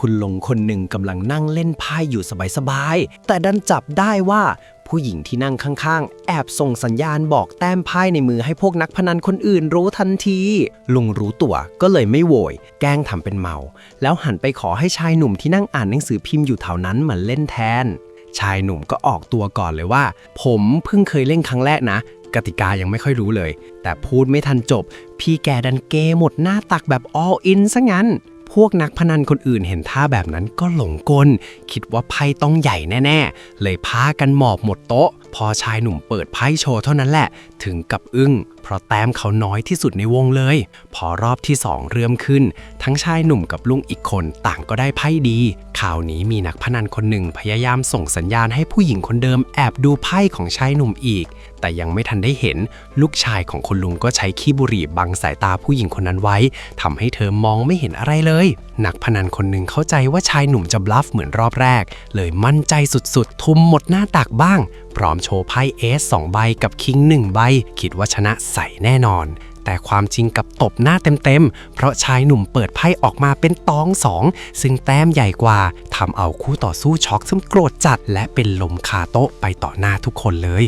คุณลุงคนหนึ่งกำลังนั่งเล่นไพ่อยู่สบายๆ แต่ดันจับได้ว่าผู้หญิงที่นั่งข้างๆ แอบส่งสัญญาณบอกแต้มไพ่ในมือให้พวกนักพนันคนอื่นรู้ทันที ลุงรู้ตัวก็เลยไม่โวย แกล้งทำเป็นเมา แล้วหันไปขอให้ชายหนุ่มที่นั่งอ่านหนังสือพิมพ์อยู่แถวนั้นมาเล่นแทน ชายหนุ่มก็ออกตัวก่อนเลยว่า ผมเพิ่งเคยเล่นครั้งแรกนะ กติกายังไม่ค่อยรู้เลย แต่พูดไม่ทันจบ พี่แกดันเกหมดหน้าตักแบบ all in ซะงั้น พวกนักพนันคนอื่นเห็นท่าแบบนั้นก็หลงกล คิดว่าไพ่ต้องใหญ่แน่ ๆ เลยพากันหมอบหมดโต๊ะ พอชายหนุ่มเปิดไพ่โชว์เท่านั้นแหละ ถึงกับอึ้ง ราะแต้มเขาน้อยที่สุดในวงเลย พอรอบที่สองเริ่มขึ้น ทั้งชายหนุ่มกับลุงอีกคนต่างก็ได้ไพ่ดี ข่าวนี้มีนักพนันคนหนึ่งพยายามส่งสัญญาณให้ผู้หญิงคนเดิมแอบดูไพ่ของชายหนุ่มอีก แต่ยังไม่ทันได้เห็น ลูกชายของคุณลุงก็ใช้ขี้บุหรี่บังสายตาผู้หญิงคนนั้นไว้ทำให้เธอมองไม่เห็นอะไรเลย นักพนันคนหนึ่งเข้าใจว่าชายหนุ่มจะบลัฟเหมือนรอบแรก เลยมั่นใจสุดๆ ทุ่มหมดหน้าตักบ้าง พร้อมโชว์ไพ่เอสสองใบกับคิงหนึ่งใบ คิดว่าชนะใสแน่นอน แต่ความจริงกับตบหน้าเต็มๆ เพราะชายหนุ่มเปิดไพ่ออกมาเป็นตองสอง ซึ่งแต้มใหญ่กว่าทำเอาคู่ต่อสู้ช็อกซึ่งโกรธจัด และเป็นลมคาโต๊ะไปต่อหน้าทุกคนเลย